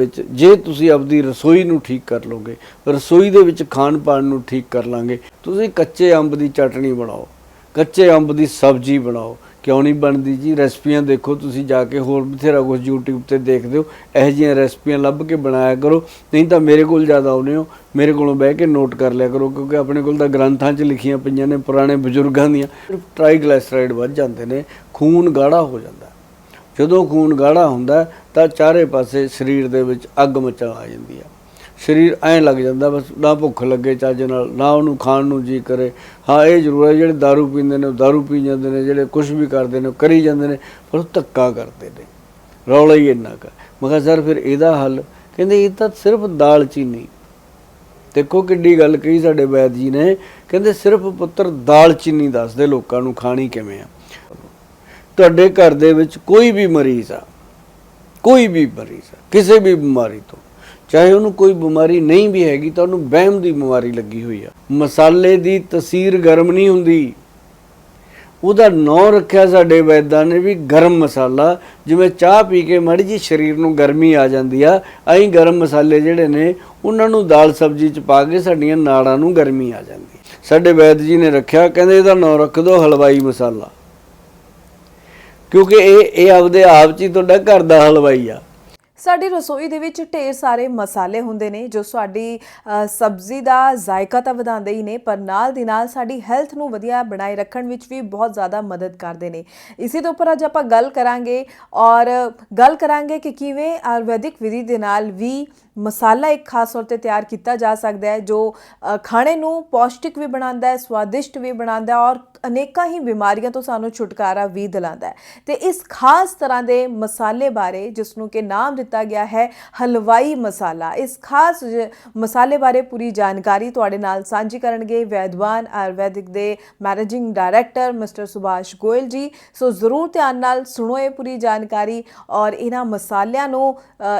ਵਿੱਚ ਜੇ ਤੁਸੀਂ ਆਪਦੀ ਰਸੋਈ ਨੂੰ ਠੀਕ ਕਰ ਲੋਗੇ ਰਸੋਈ ਦੇ ਵਿੱਚ ਖਾਣ ਪਾਣ ਨੂੰ ਠੀਕ ਕਰ ਲਾਂਗੇ, ਤੁਸੀਂ ਕੱਚੇ ਅੰਬ ਦੀ ਚਟਣੀ ਬਣਾਓ, ਕੱਚੇ ਅੰਬ ਦੀ ਸਬਜ਼ੀ ਬਣਾਓ, ਕਿਉਂ ਨਹੀਂ ਬਣਦੀ ਜੀ? ਰੈਸਪੀਆਂ ਦੇਖੋ, ਤੁਸੀਂ ਜਾ ਕੇ ਹੋਰ ਬਥੇਰਾ ਕੁਝ YouTube ਤੇ ਦੇਖਦੇ ਹੋ, ਇਹੋ ਜਿਹੀਆਂ ਰੈਸਪੀਆਂ ਲੱਭ ਕੇ ਬਣਾਇਆ ਕਰੋ, ਨਹੀਂ ਤਾਂ ਮੇਰੇ ਕੋਲ ਜ਼ਿਆਦਾ ਆਉਨੇ ਹੋ, ਮੇਰੇ ਕੋਲੋਂ ਬਹਿ ਕੇ ਨੋਟ ਕਰ ਲਿਆ ਕਰੋ, ਕਿਉਂਕਿ ਆਪਣੇ ਕੋਲ ਤਾਂ ਗ੍ਰੰਥਾਂ 'ਚ ਲਿਖੀਆਂ ਪਈਆਂ ਨੇ, ਪੁਰਾਣੇ ਬਜ਼ੁਰਗਾਂ ਦੀਆਂ ਟ੍ਰਾਈਗਲਾਈਸਰਾਈਡ ਵੱਧ ਜਾਂਦੇ ਨੇ, ਖੂਨ ਗਾੜਾ ਹੋ ਜਾਂਦਾ। ਜਦੋਂ ਖੂਨ ਗਾੜਾ ਹੁੰਦਾ ਹੈ, ਤਾਂ ਚਾਰੇ ਪਾਸੇ ਸਰੀਰ ਦੇ ਵਿੱਚ ਅੱਗ ਮਚਾ ਆ ਜਾਂਦੀ ਹੈ ਸਰੀਰ ਐਂ ਲੱਗ ਜਾਂਦਾ ਬਸ ਨਾ ਭੁੱਖ ਲੱਗੇ ਚੱਜ ਨਾਲ ਨਾ ਉਹਨੂੰ ਖਾਣ ਨੂੰ ਜੀ ਕਰੇ ਹਾਂ ਇਹ ਜ਼ਰੂਰ ਹੈ ਜਿਹੜੇ दारू ਪੀਂਦੇ ਨੇ ਉਹ दारू ਪੀ ਜਾਂਦੇ ਨੇ ਜਿਹੜੇ ਕੁਝ ਵੀ ਕਰਦੇ ਨੇ ਉਹ ਕਰੀ ਜਾਂਦੇ ਨੇ ਪਰ ਉਹ ਧੱਕਾ ਕਰਦੇ ਨੇ ਰੌਲਾ ਹੀ ਇੰਨਾ ਕੁ ਹੈ। ਮੈਂ ਕਿਹਾ ਸਰ ਫਿਰ ਇਹਦਾ ਹੱਲ ਕਹਿੰਦੇ ਇਹ ਤਾਂ ਸਿਰਫ ਦਾਲ ਚੀਨੀ ਦੇਖੋ ਕਿੱਡੀ ਗੱਲ ਕਹੀ ਸਾਡੇ ਵੈਦ ਜੀ ਨੇ ਕਹਿੰਦੇ ਸਿਰਫ ਪੁੱਤਰ ਦਾਲ ਚੀਨੀ ਦੱਸਦੇ ਲੋਕਾਂ ਨੂੰ ਖਾਣੀ ਕਿਵੇਂ ਆ ਤੁਹਾਡੇ ਘਰ ਦੇ ਵਿੱਚ ਕੋਈ ਵੀ ਮਰੀਜ਼ ਆ, ਕੋਈ ਵੀ ਮਰੀਜ਼ ਆ, ਕਿਸੇ ਵੀ ਬਿਮਾਰੀ ਤੋਂ, ਚਾਹੇ ਉਹਨੂੰ ਕੋਈ ਬਿਮਾਰੀ ਨਹੀਂ ਵੀ ਹੈਗੀ ਤਾਂ ਉਹਨੂੰ ਵਹਿਮ ਦੀ ਬਿਮਾਰੀ ਲੱਗੀ ਹੋਈ ਆ। ਮਸਾਲੇ ਦੀ ਤਸੀਰ ਗਰਮ ਨਹੀਂ ਹੁੰਦੀ। ਉਹਦਾ ਨਾਂ ਰੱਖਿਆ ਸਾਡੇ ਵੈਦਾਂ ਨੇ ਵੀ ਗਰਮ ਮਸਾਲਾ, ਜਿਵੇਂ ਚਾਹ ਪੀ ਕੇ ਮੜੀ ਜੀ ਸਰੀਰ ਨੂੰ ਗਰਮੀ ਆ ਜਾਂਦੀ ਆ, ਐਂ ਗਰਮ ਮਸਾਲੇ ਜਿਹੜੇ ਨੇ, ਉਹਨਾਂ ਨੂੰ ਦਾਲ ਸਬਜ਼ੀ ਚ ਪਾ ਕੇ ਸਾਡੀਆਂ ਨਾੜਾਂ ਨੂੰ ਗਰਮੀ ਆ ਜਾਂਦੀ। ਸਾਡੇ ਵੈਦ ਜੀ ਨੇ ਰੱਖਿਆ, ਕਹਿੰਦੇ ਇਹਦਾ ਨਾਂ ਰੱਖ ਦਿਓ ਹਲਵਾਈ ਮਸਾਲਾ। ਕਿਉਂਕਿ ਇਹ ਇਹ ਆਪਦੇ ਆਪ ਚ ਹੀ ਤੁਹਾਡਾ ਘਰ ਦਾ ਹਲਵਾਈ ਆ। ਸਾਡੀ ਰਸੋਈ ਦੇ ਵਿੱਚ ਢੇਰ ਸਾਰੇ ਮਸਾਲੇ ਹੁੰਦੇ ਨੇ, ਜੋ ਸਾਡੀ ਸਬਜ਼ੀ ਦਾ ਜ਼ਾਇਕਾ ਤਾਂ ਵਧਾਉਂਦੇ ਹੀ ਨੇ, ਪਰ ਨਾਲ ਦੀ ਨਾਲ ਸਾਡੀ ਹੈਲਥ ਨੂੰ ਵਧੀਆ ਬਣਾਏ ਰੱਖਣ ਵਿੱਚ ਵੀ ਬਹੁਤ ਜ਼ਿਆਦਾ ਮਦਦ ਕਰਦੇ ਨੇ। ਇਸੇ ਦੇ ਉੱਪਰ ਅੱਜ ਆਪਾਂ ਗੱਲ ਕਰਾਂਗੇ ਔਰ ਗੱਲ ਕਰਾਂਗੇ ਕਿ ਕਿਵੇਂ ਆਯੁਰਵੈਦਿਕ ਵਿਧੀ ਦੇ ਨਾਲ ਵੀ ਮਸਾਲਾ ਇੱਕ ਖਾਸ ਤੌਰ ਤੇ ਤਿਆਰ ਕੀਤਾ ਜਾ ਸਕਦਾ ਹੈ, ਜੋ ਖਾਣੇ ਨੂੰ ਪੌਸ਼ਟਿਕ ਵੀ ਬਣਾਉਂਦਾ ਹੈ, ਸਵਾਦਿਸ਼ਟ ਵੀ ਬਣਾਉਂਦਾ ਹੈ ਔਰ ਅਨੇਕਾਂ ਹੀ ਬਿਮਾਰੀਆਂ ਤੋਂ ਸਾਨੂੰ ਛੁਟਕਾਰਾ ਵੀ ਦਿਲਾਉਂਦਾ ਹੈ। ਤੇ ਇਸ ਖਾਸ ਤਰ੍ਹਾਂ ਦੇ ਮਸਾਲੇ ਬਾਰੇ ਜਿਸ ਨੂੰ ਕਿ ਨਾਮ ਦਿੱਤਾ ਗਿਆ ਹੈ, ਹਲਵਾਈ ਮਸਾਲਾ। ਇਸ ਖਾਸ ਜ- ਮਸਾਲੇ ਬਾਰੇ ਪੂਰੀ ਜਾਣਕਾਰੀ ਤੁਹਾਡੇ ਨਾਲ ਸਾਂਝੀ ਕਰਨਗੇ ਵੈਦਵਾਨ ਆਯੁਰਵੈਦਿਕ ਦੇ managing director mister Subhash Goyal ji. So ਜ਼ਰੂਰ ਧਿਆਨ ਨਾਲ ਸੁਣੋ ਇਹ ਪੂਰੀ ਜਾਣਕਾਰੀ ਔਰ ਇਹਨਾਂ ਮਸਾਲਿਆਂ ਨੂੰ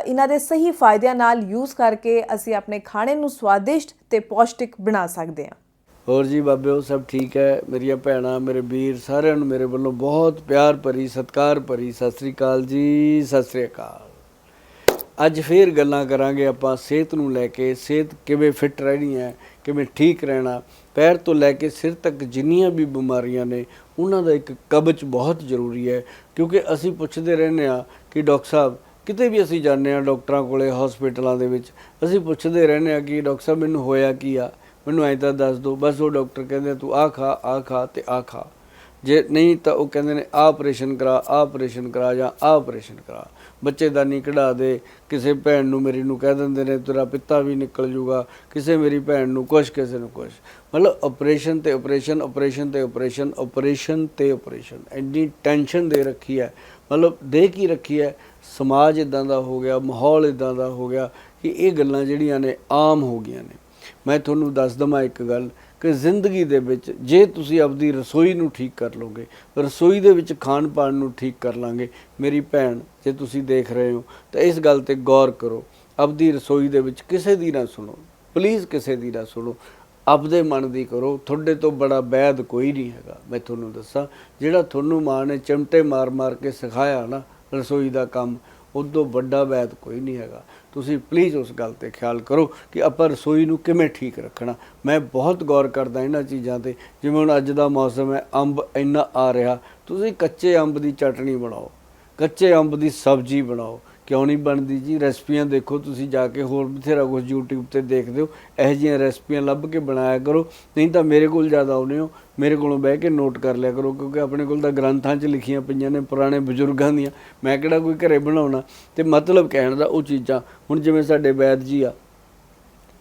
ਇਹਨਾਂ ਦੇ ਸਹੀ ਫਾਇਦਿਆਂ ਨਾਲ ਯੂਜ਼ ਕਰਕੇ ਅਸੀਂ ਆਪਣੇ ਖਾਣੇ ਨੂੰ ਸਵਾਦਿਸ਼ਟ ਤੇ ਪੌਸ਼ਟਿਕ ਬਣਾ ਸਕਦੇ ਹਾਂ। ਹੋਰ ਜੀ ਬਾਬੇ ਉਹ ਸਭ ਠੀਕ ਹੈ? ਮੇਰੀਆਂ ਭੈਣਾਂ, ਮੇਰੇ ਵੀਰ ਸਾਰਿਆਂ ਨੂੰ ਮੇਰੇ ਵੱਲੋਂ ਬਹੁਤ ਪਿਆਰ ਭਰੀ, ਸਤਿਕਾਰ ਭਰੀ ਸਤਿ ਸ੍ਰੀ ਅਕਾਲ ਜੀ, ਸਤਿ ਸ੍ਰੀ ਅਕਾਲ। ਅੱਜ ਫੇਰ ਗੱਲਾਂ ਕਰਾਂਗੇ ਆਪਾਂ ਸਿਹਤ ਨੂੰ ਲੈ ਕੇ, ਸਿਹਤ ਕਿਵੇਂ ਫਿੱਟ ਰਹਿਣੀ ਹੈ, ਕਿਵੇਂ ਠੀਕ ਰਹਿਣਾ। ਪੈਰ ਤੋਂ ਲੈ ਕੇ ਸਿਰ ਤੱਕ ਜਿੰਨੀਆਂ ਵੀ ਬਿਮਾਰੀਆਂ ਨੇ, ਉਹਨਾਂ ਦਾ ਇੱਕ ਕਬਜ਼ ਬਹੁਤ ਜ਼ਰੂਰੀ ਹੈ। ਕਿਉਂਕਿ ਅਸੀਂ ਪੁੱਛਦੇ ਰਹਿੰਦੇ ਆ ਕਿ ਡਾਕਟਰ ਸਾਹਿਬ, ਕਿਤੇ ਵੀ ਅਸੀਂ ਜਾਂਦੇ ਆ ਡਾਕਟਰਾਂ ਕੋਲੇ, ਹਸਪੀਟਲਾਂ ਦੇ ਵਿੱਚ, ਅਸੀਂ ਪੁੱਛਦੇ ਰਹਿੰਦੇ ਆ ਕਿ ਡਾਕਟਰ ਸਾਹਿਬ, ਮੈਨੂੰ ਹੋਇਆ ਕੀ ਆ? ਮੈਨੂੰ ਐਂ ਤਾਂ ਦੱਸ ਦਿਓ ਬਸ ਉਹ ਡਾਕਟਰ ਕਹਿੰਦੇ ਤੂੰ ਆ ਖਾ ਆ ਖਾ ਤੇ ਆ ਖਾ। ਜੇ ਨਹੀਂ ਤਾਂ ਉਹ ਕਹਿੰਦੇ ਨੇ, ਆਹ ਆਪਰੇਸ਼ਨ ਕਰਾ, ਆਹ ਆਪਰੇਸ਼ਨ ਕਰਾ ਜਾਂ ਆਹ ਆਪਰੇਸ਼ਨ ਕਰਾ। ਬੱਚੇਦਾਨੀ ਕਢਾ ਦੇ, ਕਿਸੇ ਭੈਣ ਨੂੰ ਮੇਰੀ ਨੂੰ ਕਹਿ ਦਿੰਦੇ ਨੇ, ਤੇਰਾ ਪਿੱਤਾ ਵੀ ਨਿਕਲ ਜੂਗਾ, ਕਿਸੇ ਮੇਰੀ ਭੈਣ ਨੂੰ ਕੁਛ, ਕਿਸੇ ਨੂੰ ਕੁਛ। ਮਤਲਬ ਆਪਰੇਸ਼ਨ ਤੇ ਆਪਰੇਸ਼ਨ ਆਪਰੇਸ਼ਨ ਤੇ ਆਪਰੇਸ਼ਨ ਆਪਰੇਸ਼ਨ ਤੇ ਆਪਰੇਸ਼ਨ ਇੰਨੀ ਟੈਨਸ਼ਨ ਦੇ ਰੱਖੀ ਹੈ। ਮਤਲਬ ਦੇ ਕੀ ਰੱਖੀ ਹੈ? ਸਮਾਜ ਇਦਾਂ ਦਾ ਹੋ ਗਿਆ, ਮਾਹੌਲ ਇਦਾਂ ਦਾ ਹੋ ਗਿਆ ਕਿ ਇਹ ਗੱਲਾਂ ਜਿਹੜੀਆਂ ਨੇ ਆਮ ਹੋ ਗਈਆਂ ਨੇ। ਮੈਂ ਤੁਹਾਨੂੰ ਦੱਸ ਦਵਾਂ ਇੱਕ ਗੱਲ ਕਿ ਜ਼ਿੰਦਗੀ ਦੇ ਵਿੱਚ ਜੇ ਤੁਸੀਂ ਆਪਦੀ ਰਸੋਈ ਨੂੰ ਠੀਕ ਕਰ ਲੋਗੇ ਰਸੋਈ ਦੇ ਵਿੱਚ ਖਾਣ ਪਾਣ ਨੂੰ ਠੀਕ ਕਰ ਲਾਂਗੇ, ਮੇਰੀ ਭੈਣ, ਜੇ ਤੁਸੀਂ ਦੇਖ ਰਹੇ ਹੋ, ਤਾਂ ਇਸ ਗੱਲ ਤੇ ਗੌਰ ਕਰੋ, ਆਪਦੀ ਰਸੋਈ ਦੇ ਵਿੱਚ ਕਿਸੇ ਦੀ ਨਾ ਸੁਣੋ ਪਲੀਜ਼ ਕਿਸੇ ਦੀ ਨਾ ਸੁਣੋ, ਆਪਦੇ ਮਨ ਦੀ ਕਰੋ, ਤੁਹਾਡੇ ਤੋਂ ਬੜਾ ਬੈਦ ਕੋਈ ਨਹੀਂ ਹੈਗਾ, ਮੈਂ ਤੁਹਾਨੂੰ ਦੱਸਾਂ, ਜਿਹੜਾ ਤੁਹਾਨੂੰ ਮਾਂ ਨੇ ਚਮਟੇ ਮਾਰ-ਮਾਰ ਕੇ ਸਿਖਾਇਆ ਨਾ, ਰਸੋਈ ਦਾ ਕੰਮ ਉਦੋਂ ਵੱਡਾ ਵੈਦ ਕੋਈ ਨਹੀਂ ਹੈਗਾ। ਤੁਸੀਂ ਪਲੀਜ਼ ਉਸ ਗੱਲ ਤੇ ਖਿਆਲ ਕਰੋ ਕਿ ਆਪਾਂ ਰਸੋਈ ਨੂੰ ਕਿਵੇਂ ਠੀਕ ਰੱਖਣਾ। ਮੈਂ ਬਹੁਤ ਗੌਰ ਕਰਦਾ ਇਹਨਾਂ ਚੀਜ਼ਾਂ ਤੇ। ਜਿਵੇਂ ਹੁਣ ਅੱਜ ਦਾ ਮੌਸਮ ਹੈ, ਅੰਬ ਇੰਨਾ ਆ ਰਿਹਾ। ਤੁਸੀਂ ਕੱਚੇ ਅੰਬ ਦੀ ਚਟਣੀ ਬਣਾਓ, ਕੱਚੇ ਅੰਬ ਦੀ ਸਬਜ਼ੀ ਬਣਾਓ। ਕਿਉਂ ਨਹੀਂ ਬਣਦੀ ਜੀ? ਰੈਸਪੀਆਂ ਦੇਖੋ, ਤੁਸੀਂ ਜਾ ਕੇ ਹੋਰ ਬਥੇਰਾ ਕੁਝ YouTube ਤੇ ਦੇਖਦੇ ਹੋ। ਇਹੋ ਜਿਹੀਆਂ ਰੈਸਪੀਆਂ ਲੱਭ ਕੇ ਬਣਾਇਆ ਕਰੋ। ਨਹੀਂ ਤਾਂ ਮੇਰੇ ਕੋਲ ਜ਼ਿਆਦਾ ਆਉਨੇ ਹੋ। ਮੇਰੇ ਕੋਲੋਂ ਬਹਿ ਕੇ ਨੋਟ ਕਰ ਲਿਆ ਕਰੋ, ਕਿਉਂਕਿ ਆਪਣੇ ਕੋਲ ਤਾਂ ਗ੍ਰੰਥਾਂ 'ਚ ਲਿਖੀਆਂ ਪਈਆਂ ਨੇ, ਪੁਰਾਣੇ ਬਜ਼ੁਰਗਾਂ ਦੀਆਂ। ਮੈਂ ਕਿਹੜਾ ਕੋਈ ਘਰੇ ਬਣਾਉਣਾ? ਤੇ ਮਤਲਬ ਕਹਿਣ ਦਾ ਉਹ ਚੀਜ਼ਾਂ। ਹੁਣ ਜਿਵੇਂ ਸਾਡੇ ਵੈਦ ਜੀ ਆ,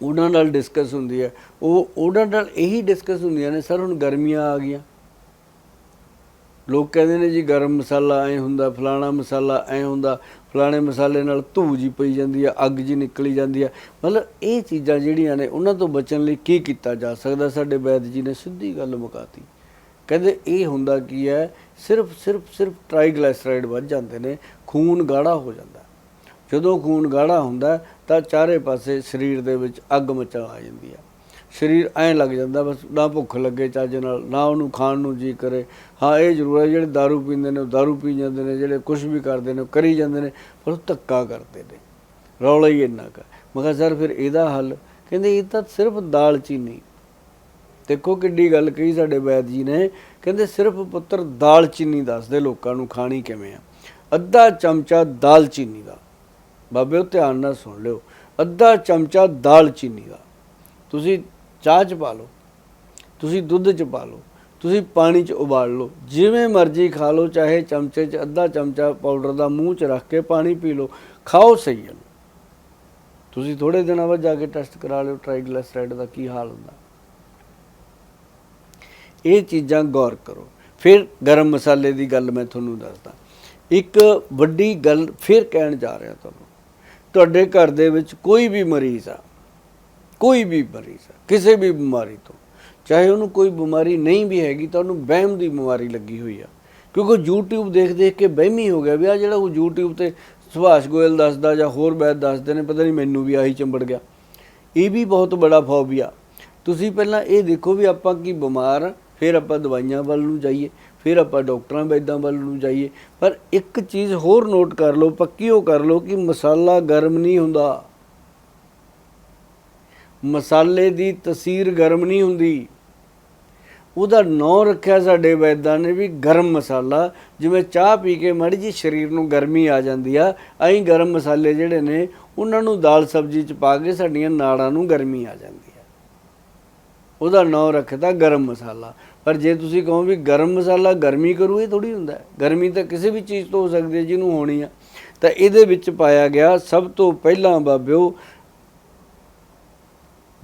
ਉਹਨਾਂ ਨਾਲ ਡਿਸਕਸ ਹੁੰਦੀ ਹੈ। ਉਹ, ਉਹਨਾਂ ਨਾਲ ਇਹੀ ਡਿਸਕਸ ਹੁੰਦੀਆਂ ਨੇ, ਸਰ, ਹੁਣ ਗਰਮੀਆਂ ਆ ਗਈਆਂ। ਲੋਕ ਕਹਿੰਦੇ ਨੇ ਜੀ ਗਰਮ ਮਸਾਲਾ ਐ ਹੁੰਦਾ, ਫਲਾਣਾ ਮਸਾਲਾ ਐ ਹੁੰਦਾ, ਫਲਾਣੇ ਮਸਾਲੇ ਨਾਲ ਧੂ ਜੀ ਪਈ ਜਾਂਦੀ ਆ, ਅੱਗ ਜੀ ਨਿਕਲੀ ਜਾਂਦੀ ਆ। ਮਤਲਬ ਇਹ ਚੀਜ਼ਾਂ ਜਿਹੜੀਆਂ ਨੇ, ਉਹਨਾਂ ਤੋਂ ਬਚਣ ਲਈ ਕੀ ਕੀਤਾ ਜਾ ਸਕਦਾ? ਸਾਡੇ ਵੈਦ ਜੀ ਨੇ ਸਿੱਧੀ ਗੱਲ ਮੁਕਾਤੀ। ਕਹਿੰਦੇ ਇਹ ਹੁੰਦਾ ਕੀ ਹੈ, ਸਿਰਫ ਸਿਰਫ ਸਿਰਫ ਟ੍ਰਾਈਗਲਾਈਸਰਾਈਡ ਵੱਧ ਜਾਂਦੇ ਨੇ, ਖੂਨ ਗਾੜਾ ਹੋ ਜਾਂਦਾ। ਜਦੋਂ ਖੂਨ ਗਾੜਾ ਹੁੰਦਾ, ਤਾਂ ਚਾਰੇ ਪਾਸੇ ਸਰੀਰ ਦੇ ਵਿੱਚ ਅੱਗ ਮਚਾ ਆ ਜਾਂਦੀ ਹੈ ਸਰੀਰ ਐਂ ਲੱਗ ਜਾਂਦਾ ਬਸ ਨਾ ਭੁੱਖ ਲੱਗੇ ਚੱਜ ਨਾਲ ਨਾ ਉਹਨੂੰ ਖਾਣ ਨੂੰ ਜੀ ਕਰੇ ਹਾਂ ਇਹ ਜ਼ਰੂਰ ਹੈ ਜਿਹੜੇ दारू ਪੀਂਦੇ ਨੇ ਉਹ दारू ਪੀ ਜਾਂਦੇ ਨੇ ਜਿਹੜੇ ਕੁਝ ਵੀ ਕਰਦੇ ਨੇ ਉਹ ਕਰੀ ਜਾਂਦੇ ਨੇ ਪਰ ਉਹ ਧੱਕਾ ਕਰਦੇ ਨੇ ਰੌਲਾ ਹੀ ਇੰਨਾ ਕੁ ਮੈਂ ਕਿਹਾ ਸਰ ਫਿਰ ਇਹਦਾ ਹੱਲ ਕਹਿੰਦੇ ਇਹ ਤਾਂ ਸਿਰਫ ਦਾਲ ਚੀਨੀ ਦੇਖੋ ਕਿੱਡੀ ਗੱਲ ਕਹੀ ਸਾਡੇ ਵੈਦ ਜੀ ਨੇ ਕਹਿੰਦੇ ਸਿਰਫ ਪੁੱਤਰ ਦਾਲ ਚੀਨੀ ਦੱਸਦੇ ਲੋਕਾਂ ਨੂੰ ਖਾਣੀ ਕਿਵੇਂ ਆ ਅੱਧਾ ਚਮਚਾ ਦਾਲ ਚੀਨੀ ਦਾ ਬਾਬਿਓ ਧਿਆਨ ਨਾਲ ਸੁਣ ਲਿਓ ਅੱਧਾ ਚਮਚਾ ਦਾਲ ਚੀਨੀ ਦਾ ਤੁਸੀਂ ਚਾਹ ਚ ਪਾ ਲਓ, ਤੁਸੀਂ ਦੁੱਧ ਚ ਪਾ ਲਓ, ਤੁਸੀਂ ਪਾਣੀ ਚ ਉਬਾਲ ਲਓ, ਜਿਵੇਂ ਮਰਜ਼ੀ ਖਾ ਲਓ, ਚਾਹੇ ਚਮਚੇ ਚ ਅੱਧਾ ਚਮਚਾ ਪਾਊਡਰ ਦਾ ਮੂੰਹ ਚ ਰੱਖ ਕੇ ਪਾਣੀ ਪੀ ਲਓ, ਖਾਓ ਸਹੀ ਹੈ ਤੁਸੀਂ ਥੋੜੇ ਦਿਨਾਂ ਬਾਅਦ ਜਾ ਕੇ ਟੈਸਟ ਕਰਾ ਲਿਓ ਟ੍ਰਾਈਗਲਿਸਰਾਈਡ ਦਾ ਕੀ ਹਾਲ ਹੁੰਦਾ। ਇਹ ਚੀਜ਼ਾਂ ਗੌਰ ਕਰੋ। ਫਿਰ ਗਰਮ ਮਸਾਲੇ ਦੀ ਗੱਲ ਮੈਂ ਤੁਹਾਨੂੰ ਦੱਸਦਾ। ਇੱਕ ਵੱਡੀ ਗੱਲ ਫਿਰ ਕਹਿਣ ਜਾ ਰਿਹਾ ਤੁਹਾਨੂੰ। ਤੁਹਾਡੇ ਘਰ ਦੇ ਵਿੱਚ ਕੋਈ ਵੀ ਮਰੀਜ਼ ਆ ਕੋਈ ਵੀ ਮਰੀਜ਼ ਕਿਸੇ ਵੀ ਬਿਮਾਰੀ ਤੋਂ। ਚਾਹੇ ਉਹਨੂੰ ਕੋਈ ਬਿਮਾਰੀ ਨਹੀਂ ਵੀ ਹੈਗੀ ਤਾਂ ਉਹਨੂੰ ਵਹਿਮ ਦੀ ਬਿਮਾਰੀ ਲੱਗੀ ਹੋਈ ਆ। ਕਿਉਂਕਿ ਉਹ YouTube ਦੇਖ ਦੇਖ ਕੇ ਵਹਿਮੀ ਹੋ ਗਿਆ ਵੀ ਆ ਜਿਹੜਾ ਉਹ YouTube ਤੇ ਸੁਭਾਸ਼ ਗੋਇਲ ਦੱਸਦਾ ਜਾਂ ਹੋਰ ਵੈਦ ਦੱਸਦੇ ਨੇ, ਪਤਾ ਨਹੀਂ ਮੈਨੂੰ ਵੀ ਆਹੀ ਚੰਬੜ ਗਿਆ। ਇਹ ਵੀ ਬਹੁਤ ਬੜਾ ਫੋਬੀਆ। ਤੁਸੀਂ ਪਹਿਲਾਂ ਇਹ ਦੇਖੋ ਵੀ ਆਪਾਂ ਕੀ ਬਿਮਾਰ ਫਿਰ ਆਪਾਂ ਦਵਾਈਆਂ ਵੱਲ ਨੂੰ ਜਾਈਏ, ਫਿਰ ਆਪਾਂ ਡਾਕਟਰਾਂ ਵੈਦਾਂ ਵੱਲ ਨੂੰ ਜਾਈਏ। ਪਰ ਇੱਕ ਚੀਜ਼ ਹੋਰ ਨੋਟ ਕਰ ਲਓ, ਪੱਕੀ ਉਹ ਕਰ ਲਓ ਕਿ ਮਸਾਲਾ ਗਰਮ ਨਹੀਂ ਹੁੰਦਾ। ਮਸਾਲੇ ਦੀ ਤਸੀਰ ਗਰਮ ਨਹੀਂ ਹੁੰਦੀ। ਉਹਦਾ ਨਾਂ ਰੱਖਿਆ ਸਾਡੇ ਵੈਦਾਂ ਨੇ ਵੀ ਗਰਮ ਮਸਾਲਾ। ਜਿਵੇਂ ਚਾਹ ਪੀ ਕੇ ਮੜੀ ਜੀ ਸਰੀਰ ਨੂੰ ਗਰਮੀ ਆ ਜਾਂਦੀ ਆ, ਐਂ ਗਰਮ ਮਸਾਲੇ ਜਿਹੜੇ ਨੇ, ਉਹਨਾਂ ਨੂੰ ਦਾਲ ਸਬਜ਼ੀ ਚ ਪਾ ਕੇ ਸਾਡੀਆਂ ਨਾੜਾਂ ਨੂੰ ਗਰਮੀ ਆ ਜਾਂਦੀ ਆ। ਉਹਦਾ ਨਾਂ ਰੱਖਦਾ ਗਰਮ ਮਸਾਲਾ। ਪਰ ਜੇ ਤੁਸੀਂ ਕਹੋ ਵੀ ਗਰਮ ਮਸਾਲਾ ਗਰਮੀ ਕਰੂ, ਇਹ ਥੋੜੀ ਹੁੰਦਾ ਗਰਮੀ ਤਾਂ ਕਿਸੇ ਵੀ ਚੀਜ਼ ਤੋਂ ਹੋ ਸਕਦੀ ਹੈ, ਜਿਹਨੂੰ ਹੋਣੀ ਆ। ਤਾਂ ਇਹਦੇ ਵਿੱਚ ਪਾਇਆ ਗਿਆ ਸਭ ਤੋਂ ਪਹਿਲਾਂ ਬਾਬਿਓ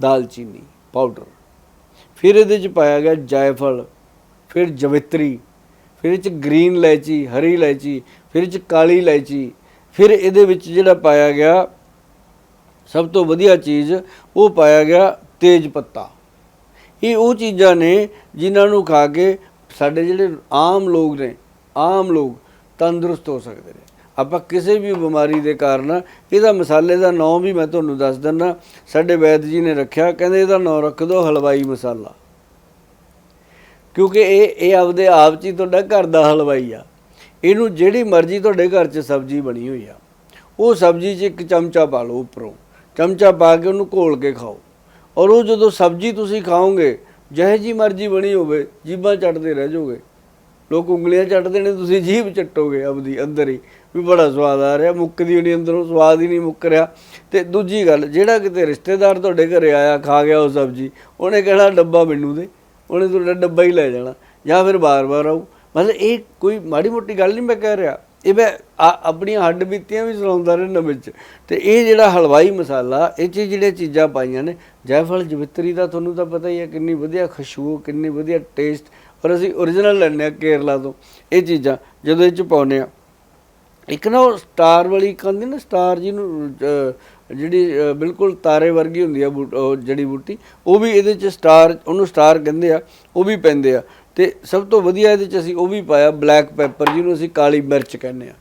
ਦਾਲਚੀਨੀ ਪਾਊਡਰ ਫਿਰ ਇਹਦੇ ਚ ਪਾਇਆ ਗਿਆ ਜਾਇਫਲ, ਫਿਰ ਜਵਿਤਰੀ, ਫਿਰ ਇਹ ਚ ਗ੍ਰੀਨ ਇਲਾਇਚੀ, ਹਰੀ ਇਲਾਇਚੀ, ਫਿਰ ਇਹ ਚ ਕਾਲੀ ਇਲਾਇਚੀ, ਫਿਰ ਇਹਦੇ ਵਿੱਚ ਜਿਹੜਾ ਪਾਇਆ ਗਿਆ ਸਭ ਤੋਂ ਵਧੀਆ ਚੀਜ਼, ਉਹ ਪਾਇਆ ਗਿਆ ਤੇਜ ਪੱਤਾ। ਇਹ ਉਹ ਚੀਜ਼ਾਂ ਨੇ ਜਿਨ੍ਹਾਂ ਨੂੰ ਖਾ ਕੇ ਸਾਡੇ ਜਿਹੜੇ ਆਮ ਲੋਕ ਨੇ, ਆਮ ਲੋਕ ਤੰਦਰੁਸਤ ਹੋ ਸਕਦੇ ਨੇ। ਆਪਾਂ ਕਿਸੇ ਵੀ ਬਿਮਾਰੀ ਦੇ ਕਾਰਨ, ਇਹਦਾ ਮਸਾਲੇ ਦਾ ਨਾਮ ਵੀ ਮੈਂ ਤੁਹਾਨੂੰ ਦੱਸ ਦਿੰਦਾ, ਸਾਡੇ ਵੈਦ ਜੀ ਨੇ ਰੱਖਿਆ, ਕਹਿੰਦੇ ਇਹਦਾ ਨਾਮ ਰੱਖ ਦਿਓ ਹਲਵਾਈ ਮਸਾਲਾ। ਕਿਉਂਕਿ ਇਹ ਇਹ ਆਪਦੇ ਆਪ 'ਚ ਹੀ ਤੁਹਾਡਾ ਘਰ ਦਾ ਹਲਵਾਈ ਆ। ਇਹਨੂੰ ਜਿਹੜੀ ਮਰਜ਼ੀ ਤੁਹਾਡੇ ਘਰ 'ਚ ਸਬਜ਼ੀ ਬਣੀ ਹੋਈ ਆ, ਉਹ ਸਬਜ਼ੀ 'ਚ ਇੱਕ ਚਮਚਾ ਪਾ ਲਓ ਉੱਪਰੋਂ। ਚਮਚਾ ਪਾ ਕੇ ਉਹਨੂੰ ਘੋਲ ਕੇ ਖਾਓ। ਔਰ ਉਹ ਜਦੋਂ ਸਬਜ਼ੀ ਤੁਸੀਂ ਖਾਓਗੇ, ਜਿਹੇ ਜੀ ਮਰਜ਼ੀ ਬਣੀ ਹੋਵੇ ਜੀਭਾਂ ਚੱਟਦੇ ਰਹਿ ਜਾਓਗੇ। ਲੋਕ ਉਂਗਲੀਆਂ ਚੱਟਦੇ ਨੇ, ਤੁਸੀਂ ਜੀਭ ਚੱਟੋਗੇ ਆਪਦੀ ਅੰਦਰ ਹੀ। ਵੀ ਬੜਾ ਸਵਾਦ ਆ ਰਿਹਾ, ਮੁੱਕਦੀ ਹੋਣੀ, ਅੰਦਰੋਂ ਸਵਾਦ ਹੀ ਨਹੀਂ ਮੁੱਕ ਰਿਹਾ। ਤੇ ਦੂਜੀ ਗੱਲ, ਜਿਹੜਾ ਕਿਤੇ ਰਿਸ਼ਤੇਦਾਰ ਤੁਹਾਡੇ ਘਰੇ ਆਇਆ, ਖਾ ਗਿਆ ਉਹ ਸਬਜ਼ੀ, ਉਹਨੇ ਕਹਿਣਾ ਡੱਬਾ ਮੈਨੂੰ ਦੇ, ਉਹਨੇ ਤੁਹਾਡਾ ਡੱਬਾ ਹੀ ਲੈ ਜਾਣਾ, ਜਾਂ ਫਿਰ ਬਾਰ-ਬਾਰ ਆਊ। ਮਤਲਬ ਇਹ ਕੋਈ ਮਾੜੀ ਮੋਟੀ ਗੱਲ ਨਹੀਂ ਮੈਂ ਕਹਿ ਰਿਹਾ। ਇਹ ਮੈਂ ਆ- ਆਪਣੀਆਂ ਹੱਡ ਬੀਤੀਆਂ ਵੀ ਸੁਣਾਉਂਦਾ ਰਹਿਣਾ ਵਿੱਚ। ਤੇ ਇਹ ਜਿਹੜਾ ਹਲਵਾਈ ਮਸਾਲਾ, ਇਹ 'ਚ ਜਿਹੜੀਆਂ ਚੀਜ਼ਾਂ ਪਾਈਆਂ ਨੇ, ਜੈਫਲ ਜਵਿਤਰੀ ਦਾ ਤੁਹਾਨੂੰ ਤਾਂ ਪਤਾ ਹੀ ਹੈ ਕਿੰਨੀ ਵਧੀਆ ਖੁਸ਼ਬੂ, ਕਿੰਨੀ ਵਧੀਆ ਟੇਸਟ ਔਰ ਅਸੀਂ origignal ਲੈਂਦੇ ਹਾਂ ਕੇਰਲਾ ਤੋਂ, ਇਹ ਚੀਜ਼ਾਂ, ਜਦੋਂ ਇਹ 'ਚ ਪਾਉਂਦੇ ਆ ਇੱਕ ਨਾ ਉਹ ਸਟਾਰ ਵਾਲੀ ਕਹਿੰਦੇ ਨਾ ਸਟਾਰ ਜਿਹਨੂੰ ਅਹ, ਜਿਹੜੀ ਬਿਲਕੁਲ ਤਾਰੇ ਵਰਗੀ ਹੁੰਦੀ ਆ ਬੂਟ- ਉਹ ਜੜੀ ਬੂਟੀ ਉਹ ਵੀ ਇਹਦੇ ਚ ਸਟਾਰ ਉਹਨੂੰ ਸਟਾਰ ਕਹਿੰਦੇ ਆ ਉਹ ਵੀ ਪੈਂਦੇ ਆ। ਤੇ ਸਭ ਤੋਂ ਵਧੀਆ ਇਹਦੇ ਚ ਅਸੀਂ ਉਹ ਵੀ ਪਾਇਆ ਬਲੈਕ ਪੈਪਰ ਜਿਹਨੂੰ ਅਸੀਂ ਕਾਲੀ ਮਿਰਚ ਕਹਿੰਦੇ ਆ।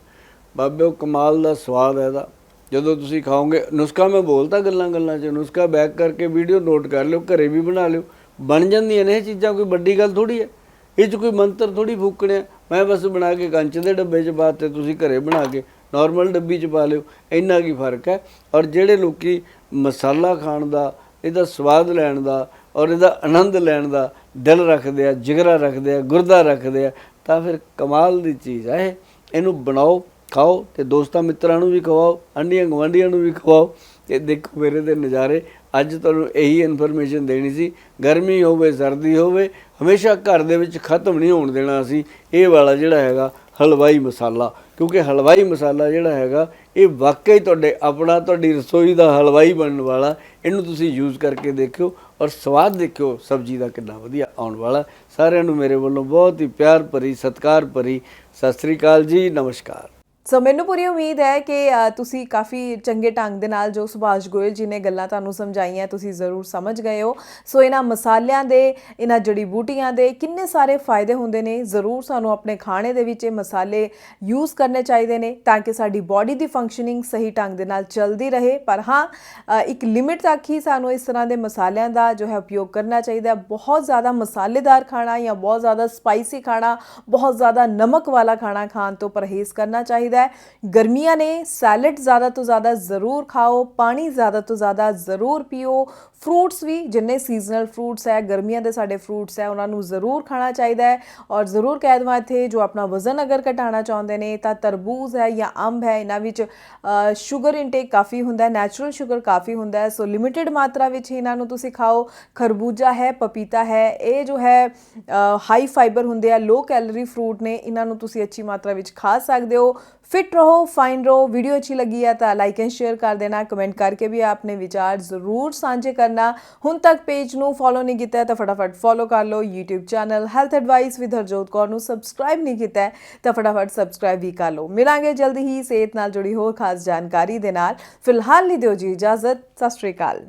ਬਾਬੇ ਉਹ ਕਮਾਲ ਦਾ ਸਵਾਦ ਹੈ ਇਹਦਾ। ਜਦੋਂ ਤੁਸੀਂ ਖਾਓਗੇ ਨੁਸਖਾ ਮੈਂ ਬੋਲਦਾ ਗੱਲਾਂ ਗੱਲਾਂ 'ਚ ਨੁਸਖਾ ਬੈਕ ਕਰਕੇ ਵੀਡੀਓ ਨੋਟ ਕਰ ਲਿਓ ਘਰੇ ਵੀ ਬਣਾ ਲਿਓ। ਬਣ ਜਾਂਦੀਆਂ ਨੇ ਇਹ ਚੀਜ਼ਾਂ ਕੋਈ ਵੱਡੀ ਗੱਲ ਥੋੜੀ ਹੈ ਇਹ 'ਚ ਕੋਈ ਮੰਤਰ ਥੋੜੀ ਫੂਕਣਿਆ ਮੈਂ ਬਸ ਬਣਾ ਕੇ ਕੰਚ ਦੇ ਡੱਬੇ 'ਚ ਪਾਤੇ ਤੁਸੀਂ ਘਰੇ ਬਣਾ ਕੇ ਨਾਰਮਲ ਡੱਬੀ 'ਚ ਪਾ ਲਿਓ, ਇੰਨਾ ਕੀ ਫ਼ਰਕ ਹੈ? ਔਰ ਜਿਹੜੇ ਲੋਕੀ ਮਸਾਲਾ ਖਾਣ ਦਾ, ਇਹਦਾ ਸਵਾਦ ਲੈਣ ਦਾ ਔਰ ਇਹਦਾ ਆਨੰਦ ਲੈਣ ਦਾ ਦਿਲ ਰੱਖਦੇ ਆ, ਜਿਗਰਾ ਰੱਖਦੇ ਆ, ਗੁਰਦਾ ਰੱਖਦੇ ਆ, ਤਾਂ ਫਿਰ ਕਮਾਲ ਦੀ ਚੀਜ਼ ਹੈ ਇਹਨੂੰ ਬਣਾਓ, ਖਾਓ ਤੇ ਦੋਸਤਾਂ ਮਿੱਤਰਾਂ ਨੂੰ ਵੀ ਖਵਾਓ, ਆਂਢੀਆਂ ਗੁਆਂਢੀਆਂ ਨੂੰ ਵੀ ਖਵਾਓ। ਤੇ ਦੇਖੋ ਮੇਰੇ ਦੇ ਨਜ਼ਾਰੇ, ਅੱਜ ਤੁਹਾਨੂੰ ਇਹੀ ਇਨਫੋਰਮੇਸ਼ਨ ਦੇਣੀ ਸੀ, ਗਰਮੀ ਹੋਵੇ, ਸਰਦੀ ਹੋਵੇ ਹਮੇਸ਼ਾ ਘਰ ਦੇ ਵਿੱਚ ਖਤਮ ਨਹੀਂ ਹੋਣ ਦੇਣਾ ਅਸੀਂ ਇਹ ਵਾਲਾ ਜਿਹੜਾ ਹੈਗਾ, ਹਲਵਾਈ ਮਸਾਲਾ। ਕਿਉਂਕਿ ਹਲਵਾਈ ਮਸਾਲਾ ਜਿਹੜਾ ਹੈਗਾ, ਇਹ ਵਾਕਈ ਤੁਹਾਡੇ, ਆਪਣਾ ਤੁਹਾਡੀ ਰਸੋਈ ਦਾ ਹਲਵਾਈ ਬਣਨ ਵਾਲਾ, ਇਹਨੂੰ ਤੁਸੀਂ ਯੂਜ਼ ਕਰਕੇ ਦੇਖਿਓ ਔਰ ਸਵਾਦ ਦੇਖਿਓ, ਸਬਜ਼ੀ ਦਾ ਕਿੰਨਾ ਵਧੀਆ ਆਉਣ ਵਾਲਾ। ਸਾਰਿਆਂ ਨੂੰ ਮੇਰੇ ਵੱਲੋਂ ਬਹੁਤ ਹੀ ਪਿਆਰ ਭਰੀ, ਸਤਿਕਾਰ ਭਰੀ ਸਤਿ ਸ੍ਰੀ ਅਕਾਲ ਜੀ, ਨਮਸਕਾਰ। ਸੋ ਮੈਨੂੰ ਪੂਰੀ ਉਮੀਦ ਹੈ ਕਿ ਤੁਸੀਂ ਕਾਫੀ ਚੰਗੇ ਢੰਗ ਦੇ ਨਾਲ ਜੋ ਸੁਭਾਸ਼ ਗੋਇਲ ਜੀ ਨੇ ਗੱਲਾਂ ਤੁਹਾਨੂੰ ਸਮਝਾਈਆਂ, ਤੁਸੀਂ ਜ਼ਰੂਰ ਸਮਝ ਗਏ ਹੋ। ਸੋ ਇਹਨਾਂ ਮਸਾਲਿਆਂ ਦੇ, ਇਹਨਾਂ ਜੜੀ ਬੂਟੀਆਂ ਦੇ ਕਿੰਨੇ ਸਾਰੇ ਫਾਇਦੇ ਹੁੰਦੇ ਨੇ, ਜ਼ਰੂਰ ਸਾਨੂੰ ਆਪਣੇ ਖਾਣੇ ਦੇ ਵਿੱਚ ਇਹ ਮਸਾਲੇ ਯੂਜ਼ ਕਰਨੇ ਚਾਹੀਦੇ ਨੇ ਤਾਂ ਕਿ ਸਾਡੀ ਬਾਡੀ ਦੀ ਫੰਕਸ਼ਨਿੰਗ ਸਹੀ ਢੰਗ ਦੇ ਨਾਲ ਚੱਲਦੀ ਰਹੇ। ਪਰ ਹਾਂ ਇੱਕ ਲਿਮਿਟ ਤੱਕ ਹੀ ਸਾਨੂੰ ਇਸ ਤਰ੍ਹਾਂ ਦੇ ਮਸਾਲਿਆਂ ਦਾ ਜੋ ਹੈ ਉਪਯੋਗ ਕਰਨਾ ਚਾਹੀਦਾ। ਹੈ ਬਹੁਤ ਜ਼ਿਆਦਾ ਮਸਾਲੇਦਾਰ ਖਾਣਾ ਜਾਂ ਬਹੁਤ ਜ਼ਿਆਦਾ ਸਪਾਈਸੀ ਖਾਣਾ, ਬਹੁਤ ਜ਼ਿਆਦਾ ਨਮਕ ਵਾਲਾ ਖਾਣਾ ਖਾਣ ਤੋਂ ਪਰਹੇਜ਼ ਕਰਨਾ ਚਾਹੀਦਾ। ਚਾਹੀਦਾ ਹੈ। ਗਰਮੀਆਂ ਨੇ ਸੈਲਡ ਜ਼ਿਆਦਾ ਤੋਂ ਜ਼ਿਆਦਾ ਜ਼ਰੂਰ ਖਾਓ, ਪਾਣੀ ਜ਼ਿਆਦਾ ਤੋਂ ਜ਼ਿਆਦਾ ਜ਼ਰੂਰ ਪੀਓ ਫਰੂਟਸ ਵੀ, ਜਿੰਨੇ ਸੀਜ਼ਨਲ ਫਰੂਟਸ ਹੈ, ਗਰਮੀਆਂ ਦੇ ਸਾਡੇ ਫਰੂਟਸ ਹੈ, ਉਹਨਾਂ ਨੂੰ ਜ਼ਰੂਰ ਖਾਣਾ ਚਾਹੀਦਾ ਹੈ ਔਰ ਜ਼ਰੂਰ ਕਹਿ ਦਵਾਂ ਇੱਥੇ ਜੋ ਆਪਣਾ ਵਜ਼ਨ ਅਗਰ ਘਟਾਉਣਾ ਚਾਹੁੰਦੇ ਨੇ ਤਾਂ ਤਰਬੂਜ਼ ਹੈ ਜਾਂ ਅੰਬ ਹੈ, ਇਹਨਾਂ ਵਿੱਚ ਸ਼ੂਗਰ ਇਨਟੇਕ ਕਾਫੀ ਹੁੰਦਾ ਹੈ ਨੈਚੁਰਲ ਸ਼ੂਗਰ ਕਾਫੀ ਹੁੰਦਾ ਹੈ ਸੋ ਲਿਮਿਟਿਡ ਮਾਤਰਾ ਵਿੱਚ ਇਹਨਾਂ ਨੂੰ ਤੁਸੀਂ ਖਾਓ। ਖਰਬੂਜਾ ਹੈ, ਪਪੀਤਾ ਹੈ, ਇਹ ਜੋ ਹੈ ਹਾਈ ਫਾਈਬਰ ਹੁੰਦੇ ਆ ਲੋ ਕੈਲਰੀ ਫਰੂਟ ਨੇ, ਇਹਨਾਂ ਨੂੰ ਤੁਸੀਂ ਅੱਛੀ ਮਾਤਰਾ ਵਿੱਚ ਖਾ ਸਕਦੇ ਹੋ। ਫਿਟ ਰਹੋ ਫਾਈਨ ਰਹੋ ਵੀਡੀਓ ਅੱਛੀ ਲੱਗੀ ਹੈ ਤਾਂ ਲਾਈਕ ਐਂਡ ਸ਼ੇਅਰ ਕਰ ਦੇਣਾ ਕਮੈਂਟ ਕਰਕੇ ਵੀ ਆਪਣੇ ਵਿਚਾਰ ਜ਼ਰੂਰ ਸਾਂਝੇ ਕਰ। ਕਰਨਾ। ਹੁਣ ਤੱਕ ਪੇਜ ਨੂੰ ਫੋਲੋ ਨਹੀਂ ਕੀਤਾ ਤਾਂ ਫਟਾਫਟ ਫੋਲੋ ਕਰ ਲਓ YouTube channel health advice with Harjot Kaur ਨੂੰ ਸਬਸਕ੍ਰਾਈਬ ਨਹੀਂ ਕੀਤਾ ਤਾਂ ਫਟਾਫਟ ਸਬਸਕ੍ਰਾਈਬ ਵੀ ਕਰ ਲਓ। ਮਿਲਾਂਗੇ ਜਲਦੀ ਹੀ ਸਿਹਤ ਨਾਲ ਜੁੜੀ ਹੋਰ ਖਾਸ ਜਾਣਕਾਰੀ ਦੇ ਨਾਲ। ਫਿਲਹਾਲ ਲਈ ਦਿਓ ਜੀ ਇਜਾਜ਼ਤ। ਸਤਿ ਸ਼੍ਰੀ ਅਕਾਲ।